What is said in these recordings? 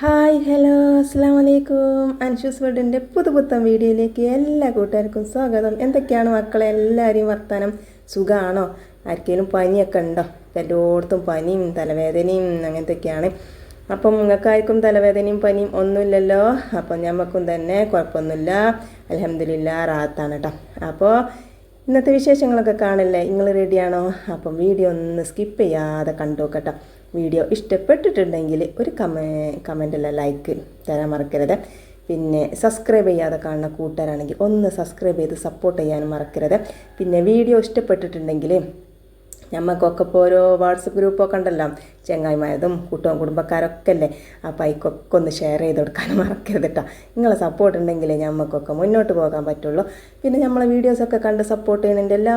Hi hello അസ്സാം വലൈക്കും അൻഷൂസ് വേൾഡിന്റെ പുതുപുത്തൻ വീഡിയോയിലേക്ക് എല്ലാ കൂട്ടുകാർക്കും സ്വാഗതം. എന്തൊക്കെയാണ് മക്കളെ എല്ലാവരെയും വർത്താനം? സുഖമാണോ ആർക്കെങ്കിലും പനിയൊക്കെ ഉണ്ടോ? എല്ലായിടത്തും പനിയും തലവേദനയും അങ്ങനത്തെയൊക്കെയാണ്. അപ്പം നിങ്ങൾക്കാർക്കും തലവേദനയും പനിയും ഒന്നുമില്ലല്ലോ? അപ്പം ഞമ്മക്കും തന്നെ കുഴപ്പമൊന്നുമില്ല. അലഹമില്ല റാത്താണ് കേട്ടോ. അപ്പോൾ ഇന്നത്തെ വിശേഷങ്ങളൊക്കെ കാണില്ലേ? നിങ്ങൾ റെഡിയാണോ അപ്പം വീഡിയോ ഒന്ന് സ്കിപ്പ് ചെയ്യാതെ കണ്ടു കേട്ടോ വീഡിയോ ഇഷ്ടപ്പെട്ടിട്ടുണ്ടെങ്കിൽ ഒരു കമേ കമന്റല്ല ലൈക്ക് തരാൻ മറക്കരുത്. പിന്നെ സബ്സ്ക്രൈബ് ചെയ്യാതെ കാണുന്ന കൂട്ടുകാരാണെങ്കിൽ ഒന്ന് സബ്സ്ക്രൈബ് ചെയ്ത് സപ്പോർട്ട് ചെയ്യാനും മറക്കരുത്. പിന്നെ വീഡിയോ ഇഷ്ടപ്പെട്ടിട്ടുണ്ടെങ്കിൽ ഞമ്മക്കൊക്കെ ഇപ്പോൾ ഓരോ വാട്സപ്പ് ഗ്രൂപ്പൊക്കെ ഉണ്ടല്ലോ. ചെങ്ങായിമാരതും കൂട്ടവും കുടുംബക്കാരൊക്കെ അല്ലേ അപ്പോൾ അതിക്കൊക്കെ ഒന്ന് ഷെയർ ചെയ്ത് കൊടുക്കാൻ മറക്കരുത് കേട്ടോ നിങ്ങളെ സപ്പോർട്ട് ഉണ്ടെങ്കിലേ ഞമ്മക്കൊക്കെ മുന്നോട്ട് പോകാൻ പറ്റുള്ളൂ. പിന്നെ നമ്മളെ വീഡിയോസൊക്കെ കണ്ട് സപ്പോർട്ട് ചെയ്യുന്നതിന്റെ എല്ലാ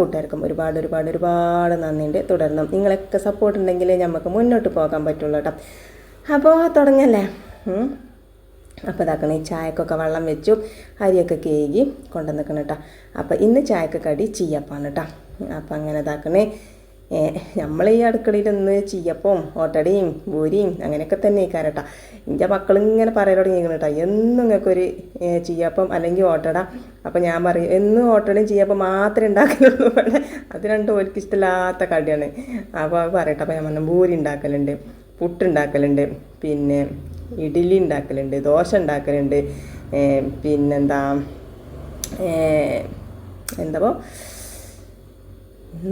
കൂട്ടുകാർക്കും ഒരുപാട് ഒരുപാട് ഒരുപാട് നന്ദിയുണ്ട്. തുടർന്നും നിങ്ങളൊക്കെ സപ്പോർട്ട് ഉണ്ടെങ്കിലേ ഞമ്മക്ക് മുന്നോട്ട് പോകാൻ പറ്റുള്ളൂ കേട്ടോ അപ്പോൾ തുടങ്ങല്ലേ. അപ്പോൾ ഈ ചായക്കൊക്കെ വെള്ളം വെച്ചു അരിയൊക്കെ കേകി കൊണ്ടുവന്നിക്കണം കേട്ടോ അപ്പോൾ ഇന്ന് ചായക്ക് കടി ചീയപ്പാണ് കേട്ടോ അപ്പോൾ അങ്ങനെ ഇതാക്കണേ നമ്മൾ ഈ അടുക്കളയിൽ ഒന്ന് ചീയപ്പവും ഓട്ടടിയും പൂരിയും അങ്ങനെയൊക്കെ തന്നെ കേട്ടോ എന്റെ മക്കളിങ്ങനെ പറയാൻ തുടങ്ങിയിരിക്കണം കേട്ടോ എന്നും നിങ്ങൾക്കൊരു ചീയപ്പം അല്ലെങ്കിൽ ഓട്ടട. അപ്പോൾ ഞാൻ പറയും എന്നും ഓട്ടടയും ചീയപ്പം മാത്രമേ ഉണ്ടാക്കുന്നുള്ളൂ പക്ഷേ അത് രണ്ടും ഓർക്ക് ഇഷ്ടമില്ലാത്ത കടിയാണ്. അപ്പോൾ പറയട്ടെ അപ്പോൾ ഞാൻ പറഞ്ഞു പൂരി ഉണ്ടാക്കലുണ്ട് പുട്ടുണ്ടാക്കലുണ്ട് പിന്നെ ഇഡ്ഡലി ഉണ്ടാക്കലുണ്ട് ദോശ ഉണ്ടാക്കലുണ്ട് പിന്നെന്താ എന്താ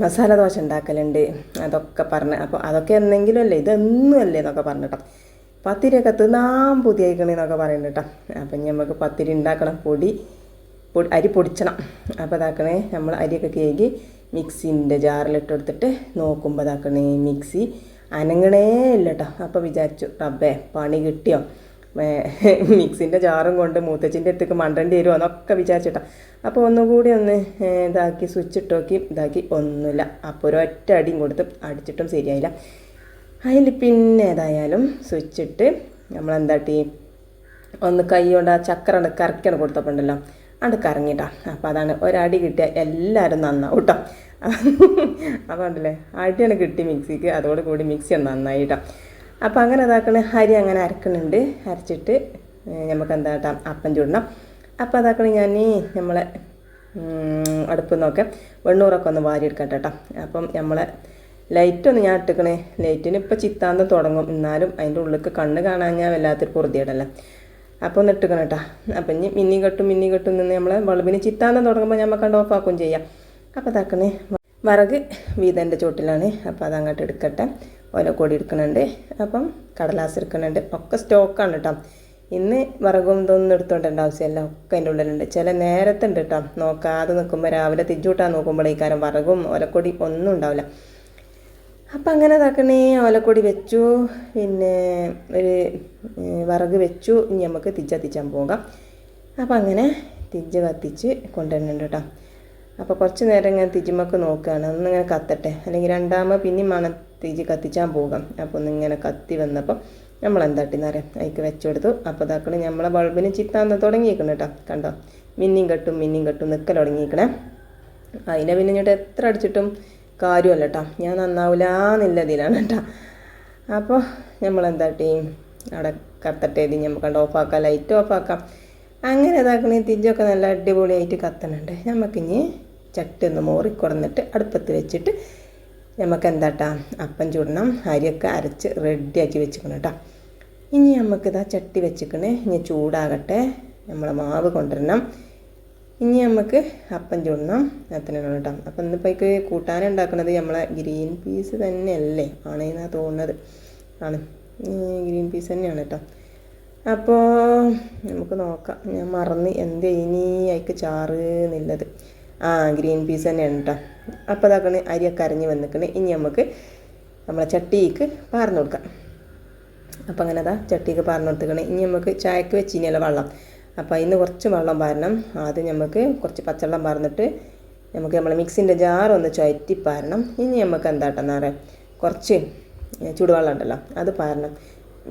മസാല ദോശ ഉണ്ടാക്കലുണ്ട് അതൊക്കെ പറഞ്ഞ് അപ്പോൾ അതൊക്കെ എന്തെങ്കിലും അല്ലേ ഇതൊന്നും അല്ലേ എന്നൊക്കെ പറഞ്ഞിട്ടോ പത്തിരിയൊക്കെ തിന്നാൻ പുതിയക്കണെന്നൊക്കെ പറയുന്നുണ്ട് കേട്ടോ. അപ്പം നമുക്ക് പത്തിരി ഉണ്ടാക്കണം പൊടി പൊടി അരി പൊടിച്ചണം. അപ്പോൾ ഇതാക്കണേ നമ്മൾ അരിയൊക്കെ കേകി മിക്സിന്റെ ജാറിലിട്ട് എടുത്തിട്ട് നോക്കുമ്പോൾ ഇതാക്കണേ മിക്സി. അനങ്ങണേ ഇല്ല കേട്ടോ അപ്പോൾ വിചാരിച്ചു റബ്ബേ പണി കിട്ടിയോ? മിക്സിന്റെ ജാറും കൊണ്ട് മൂത്തച്ഛന്റെ അടുത്തേക്ക് മണ്ടേണ്ടി വരുമോ എന്നൊക്കെ വിചാരിച്ചിട്ടാ. അപ്പോൾ ഒന്നുകൂടി ഒന്ന് ഇതാക്കി സ്വിച്ച് ഇട്ടോക്കി ഇതാക്കി ഒന്നുമില്ല. അപ്പോൾ ഒരു ഒറ്റ അടിയും കൊടുത്ത് അടിച്ചിട്ടും ശരിയായില്ല. അതിൽ പിന്നെ ഏതായാലും സ്വിച്ച് ഇട്ട് നമ്മളെന്താട്ടി? ഒന്ന് കൈ കൊണ്ട് ആ ചക്രണ്ട് കറക്കണം കൊടുത്തപ്പോൾ ഉണ്ടല്ലോ. അത് കറങ്ങിട്ടാ. അപ്പോൾ അതാണ് ഒരടി കിട്ടിയാൽ എല്ലാവരും നന്നാവും കേട്ടോ അതുകൊണ്ടല്ലേ അടിയാണ് കിട്ടി മിക്സിക്ക്. അതോട് കൂടി മിക്സി നന്നായി കേട്ടോ അപ്പോൾ അങ്ങനെ ഇതാക്കണ അരി അങ്ങനെ അരക്കണുണ്ട്. അരച്ചിട്ട് നമുക്ക് എന്താ കേട്ടോ അപ്പം ചൂടണം. അപ്പോൾ അതാക്കണ ഞാൻ നമ്മളെ അടുപ്പ് അടുപ്പിൽ നിന്നൊക്കെ വെണ്ണൂറൊക്കെ ഒന്ന് വാരിയെടുക്കട്ടെ കേട്ടോ അപ്പം നമ്മളെ ലൈറ്റ് ഒന്ന് ഞാൻ ഇട്ടിക്കണേ. ലൈറ്റിന് ഇപ്പോൾ ചിത്താന്തം തുടങ്ങും. എന്നാലും അതിന്റെ ഉള്ളിലേക്ക് കണ്ണ് കാണാൻ ഞാൻ വല്ലാത്തൊരു പൊറുതിയിടല്ലേ. അപ്പോൾ ഒന്ന് കേട്ടോ അപ്പം ഇനി മിന്നി കെട്ടും മിന്നി കെട്ടും നിന്ന് നമ്മൾ ബൾബിന് ചിത്താന്ന് തുടങ്ങുമ്പോൾ നമുക്ക് കണ്ട് ഓഫാക്കുകയും ചെയ്യാം. അപ്പോൾ തക്കണേ. വറക് വീതന്റെ ചോട്ടിലാണ് അപ്പോൾ അതങ്ങോട്ട് എടുക്കട്ടെ. ഓലക്കോടി എടുക്കുന്നുണ്ട് അപ്പം കടലാസ് എടുക്കുന്നുണ്ട് ഒക്കെ സ്റ്റോക്കാണ് കേട്ടോ ഇന്ന് വറകും ഇതൊന്നും എടുത്തോണ്ടേണ്ട ആവശ്യമില്ല. ഒക്കെ അതിന്റെ ഉള്ളിലുണ്ട്. ചില നേരത്തുണ്ട് കേട്ടോ നോക്കാതെ നിൽക്കുമ്പോൾ രാവിലെ തിരിച്ചു വിട്ടാൽ നോക്കുമ്പോഴേക്കാരം വറകും ഓലക്കൊടി ഒന്നും ഉണ്ടാവില്ല. അപ്പം അങ്ങനെ ഇതാക്കണേ ഓലക്കൊടി വെച്ചു പിന്നെ ഒരു വിറക് വെച്ചു ഇനി നമുക്ക് തിജ്ജ കത്തിച്ചാൻ പോകാം. അപ്പം അങ്ങനെ തിജ്ജ കത്തിച്ച് കൊണ്ടുവരുന്നുണ്ട് കേട്ടോ. അപ്പോൾ കുറച്ച് നേരം ഇങ്ങനെ തിരിച്ചുമൊക്കെ നോക്കുകയാണ് ഒന്നിങ്ങനെ കത്തട്ടെ. അല്ലെങ്കിൽ രണ്ടാമത് പിന്നെയും വേണം തിജി കത്തിച്ചാൻ പോകാം. അപ്പോൾ ഒന്നിങ്ങനെ കത്തി വന്നപ്പോൾ നമ്മൾ എന്താട്ടിന്ന് അറിയാം. അതിക്ക് വെച്ചുകൊടുത്തു അപ്പോൾ ഇതാക്കണേ നമ്മളെ ബൾബിന് ചിത്താന്ന് തുടങ്ങിയിരിക്കണം കേട്ടോ. കണ്ടോ? മിന്നിയും കെട്ടും മിന്നിയും കെട്ടും നിൽക്കൽ തുടങ്ങിയിരിക്കണേ അതിനെ പിന്നെ ഇങ്ങോട്ട് എത്ര അടിച്ചിട്ടും കാര്യമല്ല കേട്ടോ ഞാൻ നന്നാവില്ല ഇതിലാണ് കേട്ടോ അപ്പോൾ നമ്മൾ ടീം അവിടെ കത്തട്ടെ ഇത് നമുക്ക് കണ്ട് ഓഫാക്കാം ലൈറ്റ് ഓഫാക്കാം. അങ്ങനെ ഇതാക്കണേ തിരിച്ചൊക്കെ നല്ല അടിപൊളിയായിട്ട് കത്തണുണ്ട്. നമുക്കിനി ചട്ടി ഒന്ന് കുറന്നിട്ട് അടുപ്പത്ത് വെച്ചിട്ട് നമുക്ക് എന്താട്ടാ അപ്പം ചൂടണം അരിയൊക്കെ അരച്ച് റെഡിയാക്കി വെച്ചിക്കണം കേട്ടോ ഇനി നമുക്കിതാ ചട്ടി വെച്ചിക്കണേ. ഇനി ചൂടാകട്ടെ. നമ്മൾ മാവ് കൊണ്ടുവരണം. ഇനി നമുക്ക് അപ്പം ചൂടണം. അത്രയാണ് കേട്ടോ. അപ്പം ഇന്നിപ്പോൾ കൂട്ടാൻ ഉണ്ടാക്കുന്നത് നമ്മളെ ഗ്രീൻ പീസ് തന്നെയല്ലേ? ആണെന്നാണ് തോന്നുന്നത്. ആണ്. ഗ്രീൻ പീസ് തന്നെയാണ് കേട്ടോ. അപ്പോൾ നമുക്ക് നോക്കാം. ഞാൻ മറന്ന് എന്ത് ഇനി അതിക്ക് ചാറ് എന്നുള്ളത് ആ ഗ്രീൻ പീസ് തന്നെയാണ് കേട്ടോ. അപ്പോൾ അതാക്കണേ അരിയൊക്കെ അരഞ്ഞ് വന്നിക്കണേ. ഇനി നമുക്ക് നമ്മളെ ചട്ടിക്ക് പാർന്നു കൊടുക്കാം. അപ്പം അങ്ങനെ അതാ ചട്ടിക്ക് പാർന്നു കൊടുത്തിക്കണേ. ഇനി നമുക്ക് ചായക്ക് വെച്ചിനല്ലോ വെള്ളം. അപ്പോൾ അതിന് കുറച്ച് വെള്ളം പാരണം. ആദ്യം നമുക്ക് കുറച്ച് പച്ചവെള്ളം പാർന്നിട്ട് നമുക്ക് നമ്മൾ മിക്സിന്റെ ജാർ ഒന്ന് ചുയറ്റി പാരണം. ഇനി നമുക്ക് എന്താട്ടെന്ന് പറയാം കുറച്ച് ചൂടുവെള്ളം ഉണ്ടല്ലോ അത് പാരണം.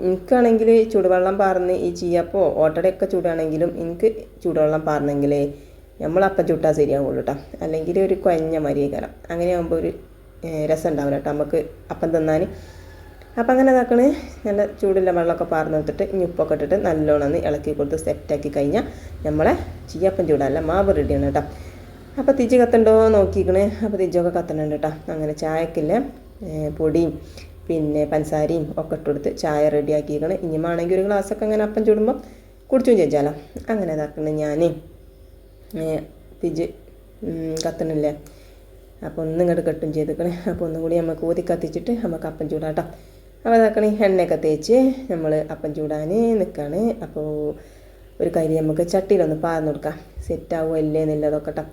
എനിക്കാണെങ്കിൽ ചൂടുവെള്ളം പാർന്ന് ഈ ചീയപ്പോ ഓട്ടടയൊക്കെ ചൂടാണെങ്കിലും എനിക്ക് ചൂടുവെള്ളം പാർന്നെങ്കിലേ നമ്മളപ്പം ചുട്ടാൽ ശരിയാവുള്ളൂ കേട്ടോ അല്ലെങ്കിൽ ഒരു കൊഞ്ഞ മരിയേക്കാരം അങ്ങനെ ആകുമ്പോൾ ഒരു രസം ഉണ്ടാവില്ല കേട്ടോ നമുക്ക് അപ്പം തിന്നാൻ അപ്പം അങ്ങനെ ഇതാക്കണേ നല്ല ചൂടുള്ള വെള്ളമൊക്കെ പാർന്ന് കൊടുത്തിട്ട് ഇനി ഉപ്പൊക്കെ ഇട്ടിട്ട് നല്ലോണം ഇളക്കി കൊടുത്ത് സെറ്റാക്കി കഴിഞ്ഞാൽ നമ്മളെ ചീയപ്പം ചൂടല്ല മാവ് റെഡിയാണ് കേട്ടോ. അപ്പോൾ തിജ് കത്തണ്ടോ നോക്കിക്കണേ. അപ്പോൾ തിജൊക്കെ കത്തണുണ്ട് കേട്ടോ. അങ്ങനെ ചായക്കില്ല പൊടിയും പിന്നെ പഞ്ചസാരയും ഒക്കെ ഇട്ടുകൊടുത്ത് ചായ റെഡിയാക്കിയിരിക്കണം ഇനി വേണമെങ്കിൽ ഒരു ഗ്ലാസ്സൊക്കെ അങ്ങനെ അപ്പം ചൂടുമ്പോൾ കുടിച്ചും ചോദിച്ചാലോ അങ്ങനെ ഇതാക്കണം ഞാൻ തിജ് കത്തണില്ലേ? അപ്പോൾ ഒന്നും ഇങ്ങോട്ട് കെട്ടും ചെയ്തേക്കണേ. അപ്പോൾ ഒന്നും കൂടി നമുക്ക് ഊതി കത്തിച്ചിട്ട് നമുക്ക് അപ്പം ചൂടാട്ടോ. അപ്പോൾ ഇതാക്കണേ എണ്ണയൊക്കെ തേച്ച് നമ്മൾ അപ്പം ചൂടാൻ നിൽക്കുകയാണ് അപ്പോൾ ഒരു കരി നമുക്ക് ചട്ടിയിലൊന്ന് പാർന്ന് കൊടുക്കാം. സെറ്റാവുമോ ഇല്ലേ എന്നുള്ളതൊക്കെ കേട്ടോ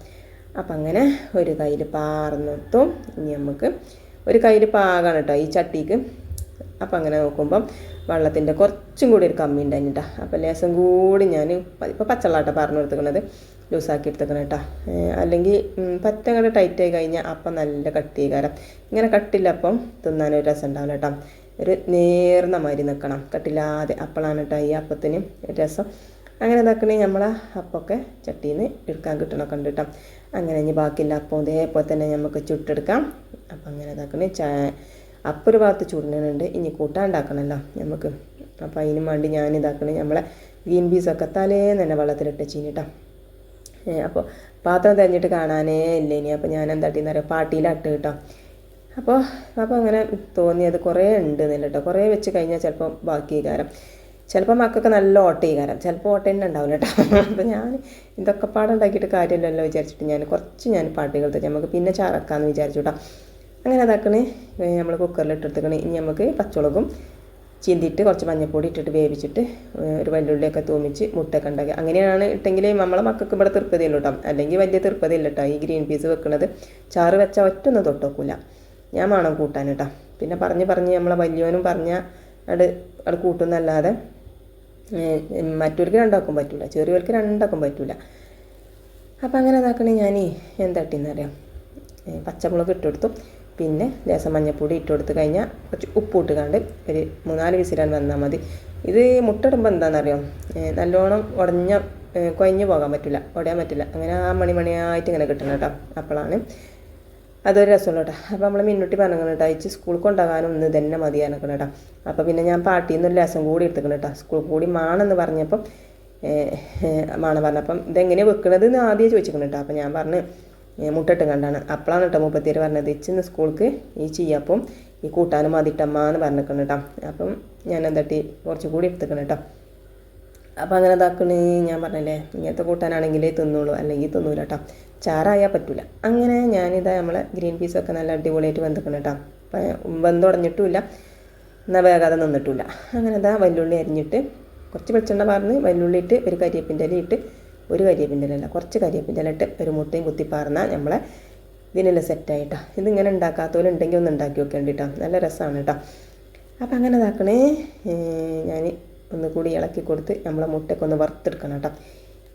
അപ്പം അങ്ങനെ ഒരു കയ്യിൽ പാർന്നിട്ടും ഇനി നമുക്ക് ഒരു കയ്യിൽ പാകാണ് കേട്ടോ ഈ ചട്ടിക്ക്. അപ്പം അങ്ങനെ നോക്കുമ്പം വെള്ളത്തിന്റെ കുറച്ചും കൂടി ഒരു കമ്മി ഉണ്ടായിന് കേട്ടോ അപ്പം ലേസം കൂടി ഞാൻ ഇപ്പോൾ പച്ചവെള്ളാട്ട പറഞ്ഞു കൊടുത്തേക്കണത് ലൂസാക്കി എടുത്തേക്കണം കേട്ടോ അല്ലെങ്കിൽ പറ്റ അങ്ങോട്ട് ടൈറ്റ് ആയി കഴിഞ്ഞാൽ അപ്പം നല്ല കട്ടി കാരം ഇങ്ങനെ കട്ടില്ല അപ്പം തിന്നാനൊരു രസം ഉണ്ടാവില്ല കേട്ടോ ഒരു നേർന്ന മാതിരി നിൽക്കണം കട്ടില്ലാതെ അപ്പോഴാണ് കേട്ടോ ഈ അപ്പത്തിന് രസം. അങ്ങനെ ഇതാക്കണേ നമ്മൾ അപ്പമൊക്കെ ചട്ടിയിൽ നിന്ന് എടുക്കാൻ കിട്ടണമൊക്കെ ഉണ്ട് കേട്ടോ അങ്ങനെ ഇനി ബാക്കിയുള്ള അപ്പം ഇതേപോലെ തന്നെ നമുക്ക് ചുട്ടെടുക്കാം. അപ്പം അങ്ങനെ ഇതാക്കണേ. ചാ അപ്പൊരു ഭാഗത്ത് ചുടുന്നുണ്ട് ഇനി കൂട്ടാണ്ടാക്കണമല്ലോ നമുക്ക് അപ്പം അതിന് വേണ്ടി ഞാൻ ഇതാക്കണേ നമ്മളെ ഗ്രീൻ പീസൊക്കെ തലേന്ന് തന്നെ വെള്ളത്തിലിട്ട് ചീനിട്ടാ അപ്പോൾ പാത്രം തിരഞ്ഞിട്ട് കാണാനേ ഇല്ല ഇനി അപ്പോൾ ഞാൻ എന്താട്ടിന്ന് പറയുക പാട്ടിയിലിട്ട് കേട്ടോ അപ്പോൾ അപ്പോൾ അങ്ങനെ തോന്നിയത് കുറേ ഉണ്ട് എന്നില്ല കേട്ടോ കുറേ വെച്ച് കഴിഞ്ഞാൽ ചിലപ്പോൾ ബാക്കി കാരം. ചിലപ്പോൾ മക്കൾക്ക് നല്ല ഓട്ട കാരം. ചിലപ്പോൾ ഓട്ട തന്നെ ഉണ്ടാവില്ല കേട്ടോ അപ്പോൾ ഞാൻ ഇതൊക്കെ പാടം ഉണ്ടാക്കിയിട്ട് കാര്യമില്ലല്ലോ വിചാരിച്ചിട്ട് ഞാൻ കുറച്ച് ഞാൻ പാട്ടുകൾ തന്നെ നമുക്ക് പിന്നെ ചാറക്കാമെന്ന് വിചാരിച്ചു കേട്ടോ അങ്ങനെ അതാക്കണേ നമ്മൾ കുക്കറിൽ ഇട്ടെടുത്തേക്കണേ ഇനി നമുക്ക് പച്ചമുളകും ചീന്തിയിട്ട് കുറച്ച് മഞ്ഞപ്പൊടി ഇട്ടിട്ട് വേവിച്ചിട്ട് ഒരു വെല്ലുള്ളിയൊക്കെ തൂമിച്ച് മുട്ടയൊക്കെ ഉണ്ടാക്കി. അങ്ങനെയാണ് ഇട്ടെങ്കിൽ നമ്മളെ മക്കൾക്ക് ഇവിടെ തീർപ്പതിയുള്ളൂ കേട്ടോ അല്ലെങ്കിൽ വലിയ തീർപ്പതില്ല കേട്ടോ ഈ ഗ്രീൻ പീസ് വെക്കുന്നത് ചാറ് വെച്ചാൽ ഒറ്റൊന്നും തൊട്ടോക്കില്ല ഞാൻ വേണം കൂട്ടാൻ കേട്ടോ. പിന്നെ പറഞ്ഞ് പറഞ്ഞ് നമ്മളെ വലിയവനും പറഞ്ഞ അവിടെ അവിടെ കൂട്ടുന്നല്ലാതെ മറ്റവർക്ക് രണ്ടാക്കും പറ്റില്ല ചെറിയവർക്ക് രണ്ടാക്കും പറ്റില്ല അപ്പം അങ്ങനെ ഇതാക്കണേ ഞാൻ എന്താട്ടിന്നറിയാം പച്ചമുളക് ഇട്ടെടുത്തു പിന്നെ ലേസം മഞ്ഞപ്പൊടി ഇട്ട് കൊടുത്ത് കഴിഞ്ഞാൽ കുറച്ച് ഉപ്പ് ഇട്ട് കണ്ട് ഒരു മൂന്നാൽ വിസിലാൻ വന്നാൽ മതി. ഇത് മുട്ടിടുമ്പോൾ എന്താണെന്നറിയാം നല്ലോണം ഉടഞ്ഞ കുഴഞ്ഞു പോകാൻ പറ്റില്ല ഉടയാൻ പറ്റില്ല അങ്ങനെ ആ മണിമണിയായിട്ട് ഇങ്ങനെ കിട്ടണം കേട്ടോ. അപ്പോഴാണ് അതൊരു രസമുള്ള കേട്ടോ. അപ്പോൾ നമ്മൾ മിന്നുട്ടി പറഞ്ഞു കേട്ടോ അയച്ച് സ്കൂളിൽ കൊണ്ടുപോകാനും ഒന്ന് തന്നെ മതിയാനൊക്കെ കേട്ടോ. അപ്പോൾ പിന്നെ ഞാൻ പാട്ടിയിൽ നിന്നൊരു രസം കൂടി എടുത്തിക്കണം കേട്ടോ. സ്കൂൾ കൂടി മാണെന്ന് പറഞ്ഞപ്പം മാണ് പറഞ്ഞപ്പം ഇതെങ്ങനെ വെക്കണത് എന്ന് ആദ്യം ചോദിച്ചിരിക്കണം കേട്ടോ. അപ്പോൾ ഞാൻ പറഞ്ഞ് മുട്ടിട്ട് കണ്ടാണ്. അപ്പോഴാണ് കേട്ടോ മുപ്പത്തിയേര് പറഞ്ഞത് ഇച്ചിന്ന് സ്കൂൾക്ക് ഈ ചെയ്യപ്പം ഈ കൂട്ടാനും മതിട്ടമ്മ എന്ന് പറഞ്ഞിരിക്കണം കേട്ടോ. അപ്പം ഞാൻ എന്താട്ടി കുറച്ചുകൂടി കൂടി എടുത്തിക്കണം കേട്ടോ. അപ്പം അങ്ങനെ ഇതാക്കണേ ഞാൻ പറഞ്ഞല്ലേ ഇങ്ങനത്തെ കൂട്ടാനാണെങ്കിലേ തിന്നുള്ളൂ അല്ലെങ്കിൽ തിന്നൂല കേട്ടോ ചാറായാൽ പറ്റില്ല അങ്ങനെ ഞാനിതാ നമ്മളെ ഗ്രീൻ പീസൊക്കെ നല്ല അടിപൊളിയായിട്ട് വെന്തിക്കണം കേട്ടോ വെന്ത് ഉടഞ്ഞിട്ടുമില്ല. എന്നാൽ വേഗാതെ നിന്നിട്ടില്ല അങ്ങനെ ഇതാ വല്ലുള്ളി അരിഞ്ഞിട്ട് കുറച്ച് വെളിച്ചെണ്ണ പറഞ്ഞ് വല്ലുള്ളി ഇട്ട് ഒരു കരിയേപ്പിന്റെ ഇട്ട് ഒരു കരിയേപ്പിന്റെ കുറച്ച് കരിയേപ്പിന്റെ ഇട്ട് ഒരു മുട്ടയും കുത്തി നമ്മളെ ഇതിനെല്ലാം സെറ്റായിട്ടോ ഇതിങ്ങനെ ഉണ്ടാക്കാത്തവരുണ്ടെങ്കിൽ ഒന്ന് ഉണ്ടാക്കി വെക്കേണ്ടിട്ടോ നല്ല രസമാണ് കേട്ടോ അപ്പം അങ്ങനെ ഇതാക്കണേ ഞാൻ ഒന്ന് കൂടി ഇളക്കി കൊടുത്ത് നമ്മളെ മുട്ടയൊക്കെ ഒന്ന് വറുത്തെടുക്കണം കേട്ടോ.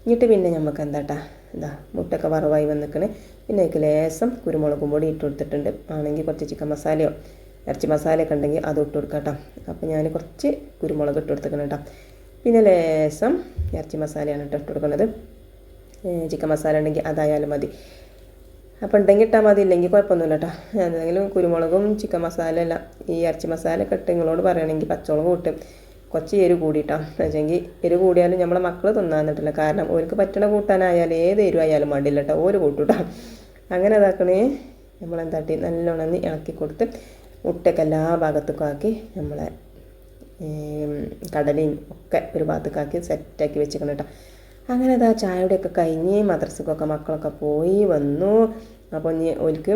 എന്നിട്ട് പിന്നെ നമുക്ക് എന്താട്ടാ എന്താ മുട്ടയൊക്കെ വറവായി വന്നിക്കണേ. പിന്നെ അതിൽ ലേസം കുരുമുളകും പൊടി ഇട്ട് കൊടുത്തിട്ടുണ്ട്. ആണെങ്കിൽ കുറച്ച് ചിക്കൻ മസാലയോ ഇറച്ചി മസാലയൊക്കെ ഉണ്ടെങ്കിൽ അത് ഇട്ട് കൊടുക്കാം കേട്ടോ അപ്പോൾ ഞാൻ കുറച്ച് കുരുമുളക് ഇട്ട് കൊടുത്തിക്കണം കേട്ടോ പിന്നെ ലേസം ഇറച്ചി മസാലയാണ് ഇട്ട് ഇട്ട് കൊടുക്കുന്നത് ചിക്കൻ മസാല ഉണ്ടെങ്കിൽ അതായാലും മതി. അപ്പോൾ ഉണ്ടെങ്കിൽ ഇട്ടാൽ മതി ഇല്ലെങ്കിൽ കുഴപ്പമൊന്നുമില്ല കേട്ടോ എന്തെങ്കിലും കുരുമുളകും ചിക്കൻ മസാല എല്ലാം ഈ ഇറച്ചി മസാല ഒക്കെ ഇട്ട് നിങ്ങളോട് പറയുകയാണെങ്കിൽ പച്ചമുളക് കൂട്ടും. കുറച്ച് എരു കൂടിയിട്ടോ? വെച്ചെങ്കിൽ എരു കൂടിയാലും നമ്മളെ മക്കൾ തിന്നാന്നിട്ടില്ല കാരണം ഓർക്ക് പറ്റണ കൂട്ടാനായാലും ഏത് എരു മടിയില്ല കേട്ടോ ഓര് കൂട്ടൂട്ടാ. അങ്ങനെ ഇതാക്കണേ. നമ്മളെന്താട്ടി നല്ലോണം ഇളക്കി കൊടുത്ത് മുട്ടയൊക്കെ എല്ലാ ഭാഗത്തേക്കും ആക്കി നമ്മളെ കടലയും ഒക്കെ ഒരു ഭാഗത്തേക്കാക്കി സെറ്റാക്കി വെച്ചിരിക്കണം കേട്ടോ അങ്ങനെ അതാ ചായയുടെയൊക്കെ കഴിഞ്ഞ് മദ്രസക്കൊക്കെ മക്കളൊക്കെ പോയി വന്നു. അപ്പോൾ ഇനി ഓൽക്ക്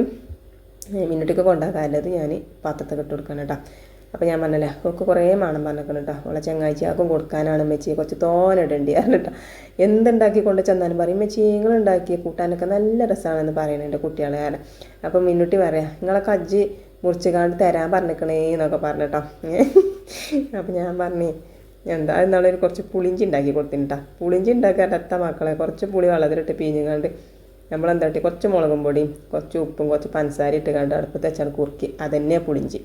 മിന്നിട്ടൊക്കെ കൊണ്ടാക്കാല്ലത് ഞാൻ പാത്രത്തൊക്കെ ഇട്ട് കൊടുക്കണം കേട്ടോ അപ്പോൾ ഞാൻ പറഞ്ഞല്ലേ അവൾക്ക് കുറേ മണം പറഞ്ഞിരിക്കണം കേട്ടോ. അവളെ ചങ്ങാഴ്ചയാക്കും കൊടുക്കാനാണ് മെച്ചി കുറച്ച് തോനിടേണ്ടി കേട്ടോ. എന്തുണ്ടാക്കി കൊണ്ട് ചെന്നാലും പറയും മെച്ചി നിങ്ങൾ ഉണ്ടാക്കിയ കൂട്ടാനൊക്കെ നല്ല രസമാണെന്ന് പറയുന്നുണ്ട് കുട്ടികളെ കാരണം അപ്പം മിന്നുട്ടി പറയാം നിങ്ങളെ മുറിച്ച് കാണ്ട് തരാൻ പറഞ്ഞിരിക്കണേ എന്നൊക്കെ പറഞ്ഞിട്ടോ അപ്പം ഞാൻ പറഞ്ഞേ എന്താ എന്നാളൊരു കുറച്ച് പുളിഞ്ചി ഉണ്ടാക്കി കൊടുത്തിട്ടാ പുളിഞ്ചി ഉണ്ടാക്കാൻ അടുത്ത മക്കളെ കുറച്ച് പുളി വെള്ളത്തിലിട്ട് പിഴിഞ്ഞുകാണ്ട് നമ്മളെന്താട്ടി കുറച്ച് മുളകും പൊടിയും കുറച്ച് ഉപ്പും കുറച്ച് പഞ്ചസാര ഇട്ട് കണ്ട് അടുപ്പത്ത് വെച്ചാൽ കുറുക്കി. അതന്നെ പുളിഞ്ചി.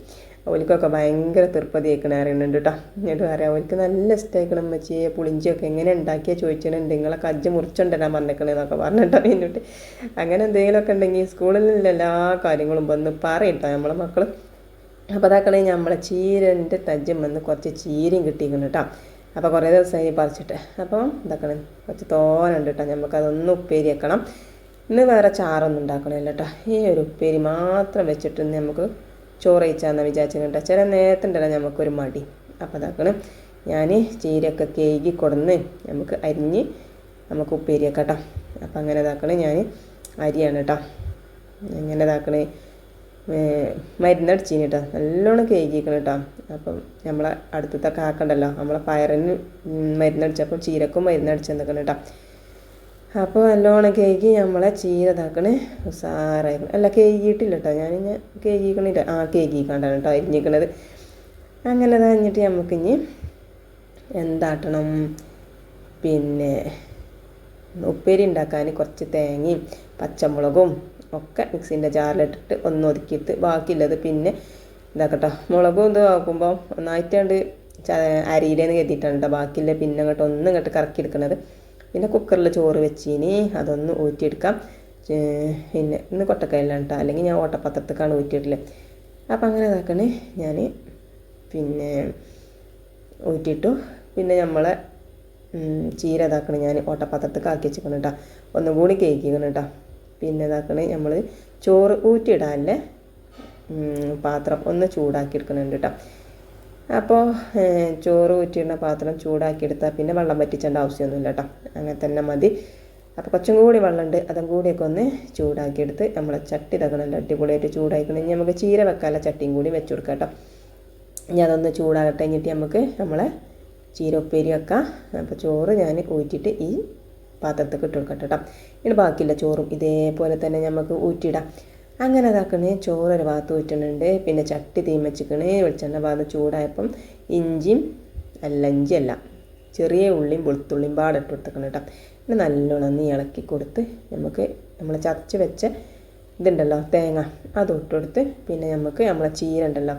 ഓലിക്കൊക്കെ ഭയങ്കര തൃപ്പതി ആയിക്കണ അറിയണുണ്ട് കേട്ടോ എന്നിട്ട് പറയാം അവർക്ക് നല്ല ഇഷ്ടമായിക്കണം വെച്ച് പുളിഞ്ചിയൊക്കെ എങ്ങനെ ഉണ്ടാക്കിയാൽ ചോദിച്ചിട്ടുണ്ട് നിങ്ങളെ കജ്ജ് മുറിച്ചുണ്ടരാൻ പറഞ്ഞേക്കണേന്നൊക്കെ പറഞ്ഞിട്ടോ എന്നിട്ട് അങ്ങനെ എന്തെങ്കിലുമൊക്കെ ഉണ്ടെങ്കിൽ സ്കൂളിലുള്ള എല്ലാ കാര്യങ്ങളും വന്ന് പറയട്ടോ നമ്മളെ മക്കൾ അപ്പോൾ അതാക്കണേ നമ്മളെ ചീരന്റെ തജ്ജം വന്ന് കുറച്ച് ചീരയും കിട്ടിയിരിക്കണം കേട്ടോ അപ്പോൾ കുറേ ദിവസമായി പറിച്ചിട്ട്. അപ്പോൾ ഇതാക്കണം കുറച്ച് തോരണ്ട് കേട്ടോ നമുക്കതൊന്ന് ഉപ്പേരി വെക്കണം. ഇന്ന് വേറെ ചാറൊന്നും ഉണ്ടാക്കണമല്ലോ കേട്ടോ ഈ ഒരു ഉപ്പേരി മാത്രം വെച്ചിട്ട് നമുക്ക് ചോറ് കഴിച്ചാന്ന് വിചാരിച്ചു കേട്ടോ ചില നേരത്തുണ്ടല്ലോ നമുക്കൊരു മടി. അപ്പോൾ അതാക്കണം ഞാൻ ചീരയൊക്കെ കേകി കൊടുന്ന് നമുക്ക് അരിഞ്ഞ് നമുക്ക് ഉപ്പേരിയൊക്കെ കേട്ടോ അപ്പോൾ അങ്ങനെ ഇതാക്കണേ. ഞാൻ അരിയാണ് കേട്ടോ എങ്ങനെ ഇതാക്കണേ. മരുന്നടിച്ചീന് കേട്ടോ നല്ലോണം കേക്കിക്കണം കേട്ടോ അപ്പം നമ്മളെ അടുത്തത്തെ കാക്കണ്ടല്ലോ നമ്മളെ പയറിന് മരുന്നടിച്ചപ്പം ചീരക്കും മരുന്നടിച്ചെന്നൊക്കെ കേട്ടോ അപ്പോൾ നല്ലോണം കേക്ക് നമ്മളെ ചീര ഇതാക്കണേ. ഉസാറായിരിക്കണം അല്ല കേക്കിയിട്ടില്ല കേട്ടോ ഞാൻ കേക്കിക്കണില്ല ആ കേക്കിക്കാണ്ടാണ് കേട്ടോ അരിഞ്ഞിക്കണത്. അങ്ങനെ കഴിഞ്ഞിട്ട് നമുക്കിനി എന്താട്ടണം? പിന്നെ ഉപ്പേരി ഉണ്ടാക്കാൻ കുറച്ച് തേങ്ങയും പച്ചമുളകും ഒക്കെ മിക്സിന്റെ ജാറിലിട്ടിട്ട് ഒന്ന് ഒതുക്കിയിട്ട് ബാക്കിയുള്ളത് പിന്നെ ഇതാക്കട്ടോ. മുളകും ഇത് ആക്കുമ്പോൾ ഒന്നായിട്ടാണ്ട് അരിയിലേന്ന് കരുതിയിട്ടാണ് കേട്ടോ ബാക്കിയുള്ള പിന്നെ അങ്ങോട്ട് ഒന്നും ഇങ്ങോട്ട് കറക്കി എടുക്കുന്നത് പിന്നെ കുക്കറിൽ ചോറ് വെച്ചിനി അതൊന്ന് ഊറ്റിയെടുക്കാം. പിന്നെ ഇന്ന് കൊട്ടക്കയിലാണ് കേട്ടോ അല്ലെങ്കിൽ ഞാൻ ഓട്ടപ്പത്രത്തേക്കാണ് ഊറ്റിയിട്ടില്ല അപ്പം അങ്ങനെ ഇതാക്കണേ. ഞാൻ പിന്നെ ഊറ്റിയിട്ടു. പിന്നെ നമ്മളെ ചീര ഇതാക്കണം. ഞാൻ ഓട്ടപ്പാത്രത്തേക്ക് ആക്കി വെച്ചിരിക്കണം കേട്ടോ ഒന്നും കൂടി കേക്കിക്കണം കേട്ടോ പിന്നെ ഇതാക്കണേ നമ്മൾ ചോറ് ഊറ്റിയിടാനല്ലേ പാത്രം ഒന്ന് ചൂടാക്കി എടുക്കുന്നുണ്ട് കേട്ടോ അപ്പോൾ ചോറ് ഊറ്റിയിടുന്ന പാത്രം ചൂടാക്കി എടുത്താൽ പിന്നെ വെള്ളം വറ്റിച്ചേണ്ട ആവശ്യമൊന്നുമില്ല കേട്ടോ അങ്ങനെ തന്നെ മതി. അപ്പോൾ കുറച്ചും കൂടി വെള്ളമുണ്ട്. അതും കൂടിയൊക്കെ ഒന്ന് ചൂടാക്കിയെടുത്ത് നമ്മളെ ചട്ടി തകണല്ലോ അടിപൊളിയായിട്ട് ചൂടാക്കണം ഇനി നമുക്ക് ചീര വെക്കാനുള്ള ചട്ടിയും കൂടി വെച്ച് കൊടുക്കാം കേട്ടോ ഇനി അതൊന്ന് ചൂടാകട്ടെ കഴിഞ്ഞിട്ട് നമുക്ക് നമ്മളെ ചീര ഉപ്പേരി വെക്കാം. അപ്പോൾ ചോറ് ഞാൻ ഊറ്റിയിട്ട് ഈ പാത്രത്തേക്ക് ഇട്ട് കൊടുക്കട്ടെ കേട്ടോ ഇനി ബാക്കിയുള്ള ചോറും ഇതേപോലെ തന്നെ നമുക്ക് ഊറ്റിയിടാം. അങ്ങനെ അതാക്കണേ ചോറൊരു ഭാഗത്ത് വെച്ചിട്ടുണ്ട് പിന്നെ ചട്ടി തീം വെച്ചിക്കണേ വെളിച്ചെണ്ണ ഭാഗത്ത് ചൂടായപ്പം ഇഞ്ചിയും അല്ല ഇഞ്ചിയല്ല ചെറിയ ഉള്ളിയും വെളുത്തുള്ളിയും പാടിട്ട് കൊടുത്തേക്കണം കേട്ടോ പിന്നെ നല്ലോണം നീ ഇളക്കി കൊടുത്ത് നമുക്ക് നമ്മൾ ചതച്ച് വെച്ച ഇതുണ്ടല്ലോ തേങ്ങ അത് ഇട്ടുകൊടുത്ത് പിന്നെ നമുക്ക് നമ്മളെ ചീര ഉണ്ടല്ലോ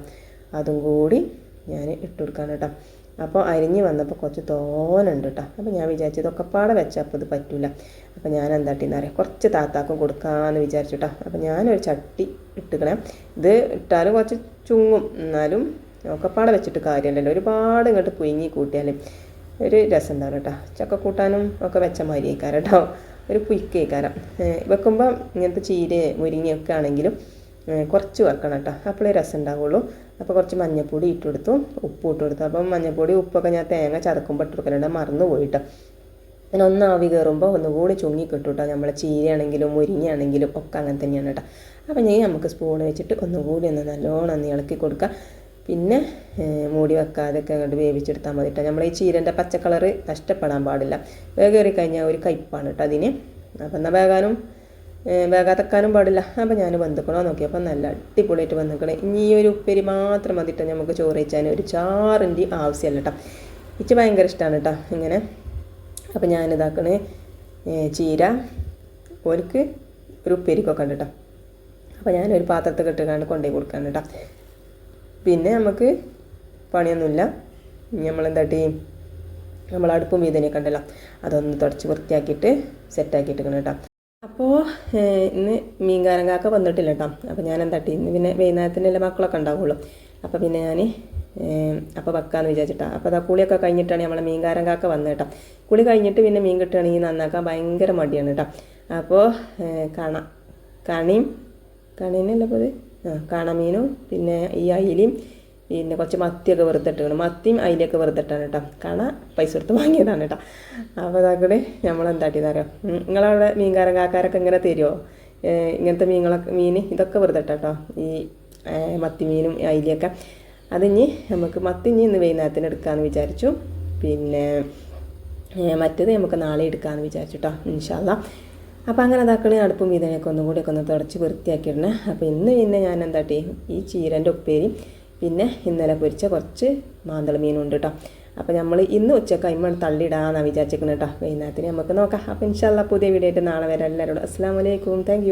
അതും കൂടി ഞാൻ ഇട്ട് കൊടുക്കാൻ കേട്ടോ അപ്പോൾ അരിഞ്ഞ് വന്നപ്പോൾ കുറച്ച് തോനുണ്ട് കേട്ടോ അപ്പോൾ ഞാൻ വിചാരിച്ചു ഇതൊക്കെ പാടെ വെച്ചാൽ അപ്പോൾ ഇത് പറ്റില്ല അപ്പോൾ ഞാൻ എന്താട്ടിന്ന് അറിയാം? കുറച്ച് താത്താക്കും കൊടുക്കാമെന്ന് വിചാരിച്ചു കേട്ടോ അപ്പോൾ ഞാനൊരു ചട്ടി ഇട്ടുക്കണേ. ഇത് ഇട്ടാലും കുറച്ച് ചുങ്ങും. എന്നാലും ഒക്കെപ്പാടെ വെച്ചിട്ട് കാര്യമില്ലല്ലോ. ഒരുപാട് ഇങ്ങോട്ട് പുഴുങ്ങി കൂട്ടിയാലും ഒരു രസം ഉണ്ടാവും കേട്ടോ ചക്ക കൂട്ടാനും ഒക്കെ വെച്ച മാതിരി കേൾക്കാരം കേട്ടോ ഒരു പുയ്ക്കേക്കാരം വെക്കുമ്പോൾ ഇങ്ങനത്തെ ചീര മുരിങ്ങയൊക്കെ ആണെങ്കിലും കുറച്ച് വെക്കണം കേട്ടോ അപ്പോഴേ രസം ഉണ്ടാവുള്ളൂ. അപ്പോൾ കുറച്ച് മഞ്ഞൾപ്പൊടി ഇട്ട് കൊടുത്തു ഉപ്പ് ഇട്ട് കൊടുത്തു. അപ്പം മഞ്ഞൾപ്പൊടി ഉപ്പൊക്കെ ഞാൻ തേങ്ങ ചതക്കുമ്പോൾ ഇട്ട് കൊടുക്കലുണ്ട്. മറന്നു പോയിട്ട്. പിന്നെ ഒന്ന് ആവി കയറുമ്പോൾ ഒന്നുകൂടി ചുങ്ങി കിട്ടും നമ്മളെ ചീരയാണെങ്കിലും മുരിങ്ങയാണെങ്കിലും ഒക്കെ അങ്ങനെ തന്നെയാണ് കേട്ടോ അപ്പം ഞാൻ നമുക്ക് സ്പൂൺ വെച്ചിട്ട് ഒന്നുകൂടി ഒന്ന് നല്ലോണം ഒന്ന് ഇളക്കി കൊടുക്കുക പിന്നെ മൂടി വെക്കാതെ വെക്കാതെയൊക്കെ അങ്ങോട്ട് വേവിച്ചെടുത്താൽ മതി കേട്ടോ നമ്മൾ ഈ ചീരന്റെ പച്ച കളറ് നഷ്ടപ്പെടാൻ പാടില്ല. വേഗം കയറി കഴിഞ്ഞാൽ ഒരു കയ്പ്പാണ് കേട്ടോ അതിന്. അപ്പം എന്നാൽ വേഗാനും വേഗാതക്കാനും പാടില്ല. അപ്പോൾ ഞാൻ വന്നിക്കണോ നോക്കിയപ്പോൾ നല്ല അടിപൊളിയായിട്ട് വന്നിക്കണേ. ഇനി ഈ ഒരു ഉപ്പേരി മാത്രം മതിട്ട്. നമുക്ക് ചോറ് വെച്ചാൽ ഒരു ചാറിന്റെ ആവശ്യമല്ല കേട്ടോ ഇച്ച് ഭയങ്കര ഇഷ്ടമാണ് കേട്ടോ ഇങ്ങനെ. അപ്പം ഞാനിതാക്കണേ ചീര. ഓർക്ക് ഒരു ഉപ്പേരിക്കൊക്കെ ഉണ്ട് കേട്ടോ അപ്പോൾ ഞാനൊരു പാത്രത്തിൽ കെട്ടുകാണ്ട് കൊണ്ടുപോയി കൊടുക്കാൻ കേട്ടോ പിന്നെ നമുക്ക് പണിയൊന്നുമില്ല. നമ്മളെന്താട്ടി നമ്മൾ അടുപ്പും വീതനൊക്കെ ഉണ്ടല്ലോ. അതൊന്ന് തുടച്ച് വൃത്തിയാക്കിയിട്ട് സെറ്റാക്കിയിട്ട് കേട്ടോ അപ്പോൾ ഇന്ന് മീൻകാരൻ കാക്ക വന്നിട്ടില്ല കേട്ടോ അപ്പോൾ ഞാൻ എന്താട്ടി ഇന്ന് പിന്നെ വൈകുന്നേരത്തിനല്ലേ മക്കളൊക്കെ ഉണ്ടാവുള്ളൂ. അപ്പോൾ പിന്നെ ഞാൻ അപ്പോൾ വെക്കാമെന്ന് വിചാരിച്ചിട്ടാണ് അപ്പോൾ അതാ കുളിയൊക്കെ കഴിഞ്ഞിട്ടാണ് നമ്മളെ മീൻകാരൻ കാക്ക വന്നത് കേട്ടോ കുളി കഴിഞ്ഞിട്ട് പിന്നെ മീൻ കിട്ടുകയാണെങ്കിൽ നന്നാക്കാൻ ഭയങ്കര മടിയാണ് കേട്ടോ അപ്പോൾ കണ കണിയും കണീനല്ല അപ്പോൾ ആ കണമീനും പിന്നെ ഈ അയിലയും പിന്നെ കുറച്ച് മത്തിയൊക്കെ വെറുതെട്ടാണ് മത്തിയും അതിലൊക്കെ വെറുതെട്ടാണ് കേട്ടോ. കണ പൈസ കൊടുത്ത് വാങ്ങിയതാണ് കേട്ടോ. അപ്പോൾ അതാക്കടെ നമ്മൾ എന്താട്ടിയതറിയോ നിങ്ങളവിടെ മീൻകാരൻ കാക്കാരൊക്കെ ഇങ്ങനെ തരുമോ ഇങ്ങനത്തെ മീനുകളൊക്കെ മീൻ ഇതൊക്കെ വെറുതെട്ടോ ഈ മത്തി മീനും അതിലൊക്കെ അതിഞ്ഞ് നമുക്ക് മത്തി ഇനി ഇന്ന് വൈകുന്നേരത്തിന് എടുക്കാമെന്ന് വിചാരിച്ചു. പിന്നെ മറ്റത് നമുക്ക് നാളെ എടുക്കാമെന്ന് വിചാരിച്ചു കേട്ടോ ഇൻഷാല്ല അപ്പോൾ അങ്ങനെ അതാക്കണേ അടുപ്പും വീതനൊക്കെ ഒന്നും കൂടി ഒക്കെ ഒന്ന് തുടച്ച് വൃത്തിയാക്കിയിടണേ. അപ്പോൾ ഇന്ന് പിന്നെ ഞാൻ എന്താട്ടി ഈ ചീരന്റെ ഉപ്പേരി പിന്നെ ഇന്നലെ പൊരിച്ച കുറച്ച് മാന്തള മീനുണ്ട് കേട്ടോ അപ്പോൾ നമ്മൾ ഇന്ന് ഉച്ചയ്ക്ക് അമ്മ തള്ളിയിടാന്നാണ് വിചാരിച്ചിരിക്കുന്നത് കേട്ടോ വൈകുന്നേരത്തിന് നമുക്ക് നോക്കാം. അപ്പോൾ ഇൻഷാല്ല പുതിയ വീഡിയോ ആയിട്ട് നാളെ വരാം. എല്ലാവരോടും അസ്സാം വലൈക്കും താങ്ക്